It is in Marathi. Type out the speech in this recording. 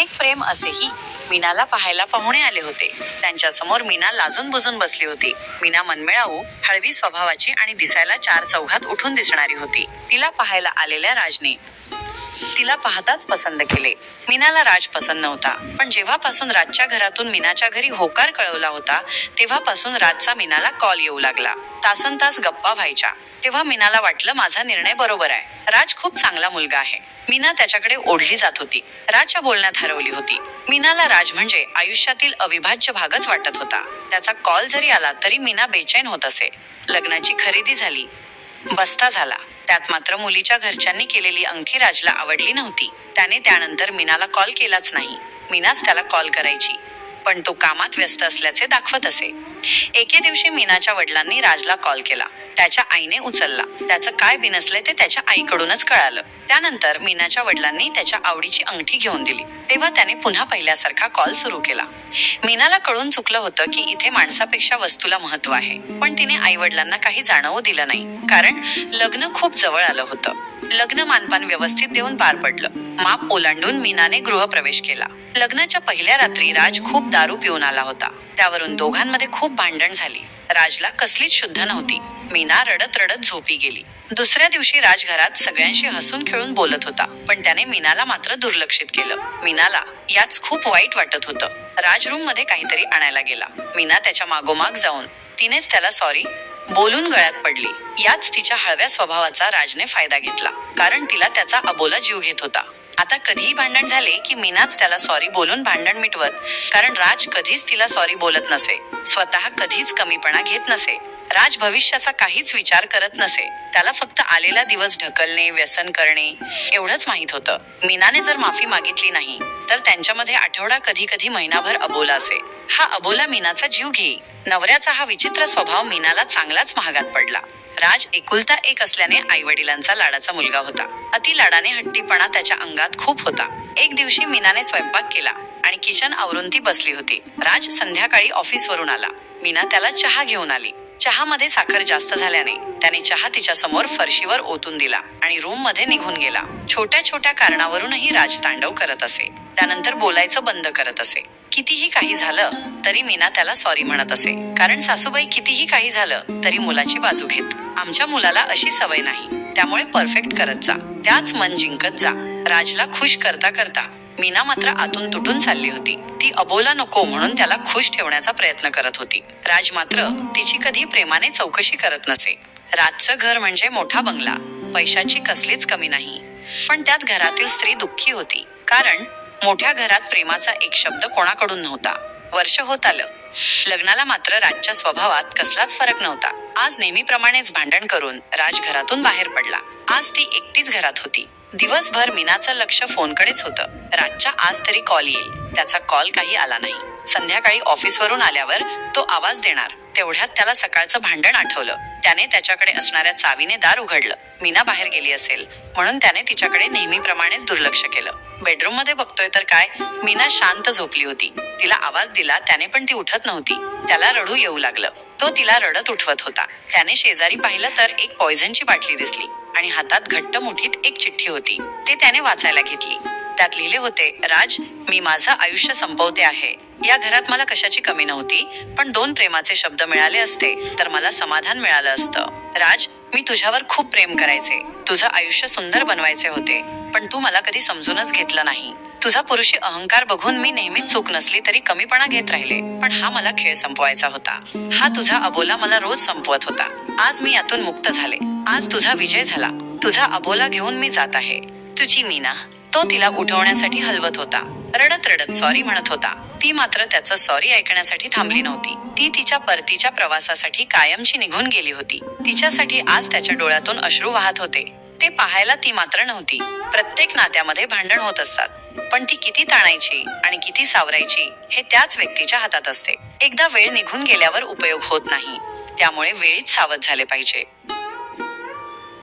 एक प्रेम असेही मीनाला पाहायला पाहुणे आले होते. त्यांच्यासमोर मीना लाजून बुजून बसली होती. मीना मनमिळाऊ हळवी स्वभावाची आणि दिसायला चार चौघात उठून दिसणारी होती. तिला पाहायला आलेल्या राजने तिला पाहताच पसंत केले. मीनाला राज पसंत नव्हता. पण जेव्हापासून राजच्या घरातून मीनाच्या घरी होकार कळवला होता तेव्हापासून राजचा मीनाला कॉल येऊ लागला. तासन तास गप्पा व्हायच्या. तेव्हा मीनाला वाटलं माझा निर्णय बरोबर आहे. राज खूप चांगला मुलगा आहे. मीना त्याच्याकडे ओढली जात होती. राजच्या बोलण्यात हरवली होती. मीनाला राज म्हणजे आयुष्यातील अविभाज्य भागच वाटत होता. त्याचा कॉल जरी आला तरी मीना बेचैन होत असे. लग्नाची खरेदी झाली. बस्ता झाला. त्यात मात्र मुलीच्या घरच्यांनी केलेली अंगठी राजला आवडली नव्हती. त्याने त्यानंतर मीनाला कॉल केलाच नाही. मीनाच त्याला कॉल करायची. पण तो कामात व्यस्त असल्याचे दाखवत असे. एके दिवशी मीनाच्या वडिलांनी राजला कॉल केला. त्याच्या आईने उचलला. त्याचं काय बिनसले ते त्याच्या आईकडूनच कळालं. त्यानंतर मीनाच्या वडिलांनी त्याच्या आवडीची अंगठी घेऊन दिली. तेव्हा त्याने पुन्हा पहिल्यासारखा कॉल सुरू केला. मीनाला कळून चुकलं होतं की इथे माणसापेक्षा वस्तूला महत्त्व आहे. पण तिने आई वडिलांना काही जाणवू दिलं नाही. कारण लग्न खूप जवळ आलं होतं. लग्न मानपान व्यवस्थित देऊन पार पडलं. माप ओलांडून मीनाने गृहप्रवेश केला. लग्नाच्या पहिल्या रात्री राज खूप दारू पिऊन आला होता. त्यावरून दोघांमध्ये खूप भांडण झाली. राजला कसलीच शुद्ध नव्हती. मीना रडत रडत झोपी गेली. दुसऱ्या दिवशी राज घरात सगळ्यांशी हसून खेळून बोलत होता. पण त्याने मीनाला मात्र दुर्लक्षित केलं. मीनाला याच खूप वाईट वाटत होतं. राज रूममध्ये काहीतरी आणायला गेला. मीना त्याच्या मागोमाग जाऊन तिनेच त्याला सॉरी बोलून गळ्यात पडली. याच तिच्या हळव्या स्वभावाचा राजने फायदा घेतला. कारण तिला त्याचा अबोला जीव घेत होता. आता कधीही भांडण झाले की मीनाच त्याला सॉरी बोलून भांडण मिटवत. कारण राज कधीच तिला सॉरी बोलत नसे. स्वतः कधीच कमीपणा घेत नसे. राज भविष्याचा काहीच विचार करत नसे. त्याला फक्त आलेला दिवस ढकलणे व्यसन करणे एवढंच माहीत होतं. मीनाने जर माफी मागितली नाही तर त्यांच्यामध्ये आठवडा कधी कधी महिनाभर अबोला असे. हा अबोला मीनाचा जीव घेई. नवऱ्याचा हा विचित्र स्वभाव मीनाला चांगलाच महागात पडला. राज एकुलता एक असल्याने आई वडिलांचा लाडाचा मुलगा होता. अति लाडाने हट्टीपणा त्याच्या अंगात खूप होता. एक दिवशी मीनाने स्वयंपाक केला आणि किशन आवरून ती बसली होती. राज संध्याकाळी ऑफिसवरून आला. मीना त्याला चहा घेऊन आली. चहामध्ये साखर जास्त झाल्याने त्याने चहा तिच्या समोर फरशीवर ओतून दिला आणि रूममध्ये निघून गेला. छोट्या छोट्या कारणावरूनही राज तांडव करत असे. त्यानंतर बोलायचं बंद करत असे. कितीही काही झालं तरी मीना त्याला सॉरी म्हणत असे. कारण सासूबाई कितीही काही झालं तरी मुलाची बाजू घेत. आमच्या मुलाला अशी सवय नाही. त्यामुळे परफेक्ट करत जा. त्याच मन जिंकत जा. राजला खुश करता करता मीना मात्र आतून तुटून चालली होती. ती अबोला नको म्हणून त्याला खुश ठेवण्याचा प्रयत्न करत होती. राज मात्र तिची कधी प्रेमाने चौकशी करत नसे. राजचं घर म्हणजे मोठा बंगला. पैशाची कसलीच कमी नाही. पण त्यात घरातील स्त्री दुःखी होती. कारण मोठ्या घरात प्रेमाचा एक शब्द कोणाकडून नव्हता. वर्ष होत आलं. लग्नाला मात्र राजच्या स्वभावात कसलाच फरक नव्हता. आज नेहमीप्रमाणेच भांडण करून राज घरातून बाहेर पडला. आज ती एकटीच घरात होती. दिवसभर मीनाचं लक्ष फोनकडेच होतं. राजच्या आज तरी कॉल येईल. त्याचा कॉल काही आला नाही. संध्याकाळी ऑफिसवरून आल्यावर तो आवाज देणार. तेवढ्यात त्याला सकाळचं भांडण आठवलं. त्याने त्याच्याकडे असणाऱ्या चावीने दार उघडलं. मीना बाहेर गेली असेल. म्हणून त्याने तिच्याकडे नेहमीप्रमाणेच दुर्लक्ष केलं. बेडरूममध्ये बघतोय तर काय? मीना शांत झोपली होती. तिला आवाज दिला त्याने पण ती उठत नव्हती. त्याला रडू येऊ लागलं. तो तिला रडत उठवत होता. त्याने शेजारी पाहिलं तर एक पॉयझनची बाटली दिसली आणि हातात घट्ट मुठीत एक चिठ्ठी होती. ते त्याने वाचायला घेतली. त्यात लिहिले होते. राज मी माझं आयुष्य संपवते आहे. या घरात मला कशाची कमी नव्हती पण दोन प्रेमाचे शब्द मिळाले असते तर मला समाधान मिळालं असतं. राज मी तुझ्यावर खूप प्रेम करायचे. तुझं आयुष्य सुंदर बनवायचे होते पण तू मला कधी समजूनच घेतलं नाही. तुझा पुरुषी अहंकार बघून मी नेहमीच चूक नसली तरी कमीपणा घेत राहिले पण हा मला खेळ संपवायचा होता. हा तुझा अबोला मला रोज संपवत होता. आज मी यातून मुक्त झाले. आज तुझा विजय झाला. तुझा अबोला घेऊन मी जात आहे. तुझी मीना. तो तिला उठवण्यासाठी हलवत होता. रडत रडत सॉरी म्हणत होता. ती मात्र त्याचं सॉरी ऐकण्यासाठी थांबली नव्हती. ती तिच्या परतीच्या प्रवासासाठी कायमची निघून गेली होती. तिच्यासाठी आज त्याच्या डोळ्यातून अश्रू वाहत होते. ते पाहायला ती मात्र नव्हती. प्रत्येक नात्यामध्ये भांडण होत असतात. पण ती किती ताणायची आणि किती सावरायची हे त्याच व्यक्तीच्या हातात असते. एकदा वेळ निघून गेल्यावर उपयोग होत नाही. त्यामुळे वेळीच सावध झाले पाहिजे.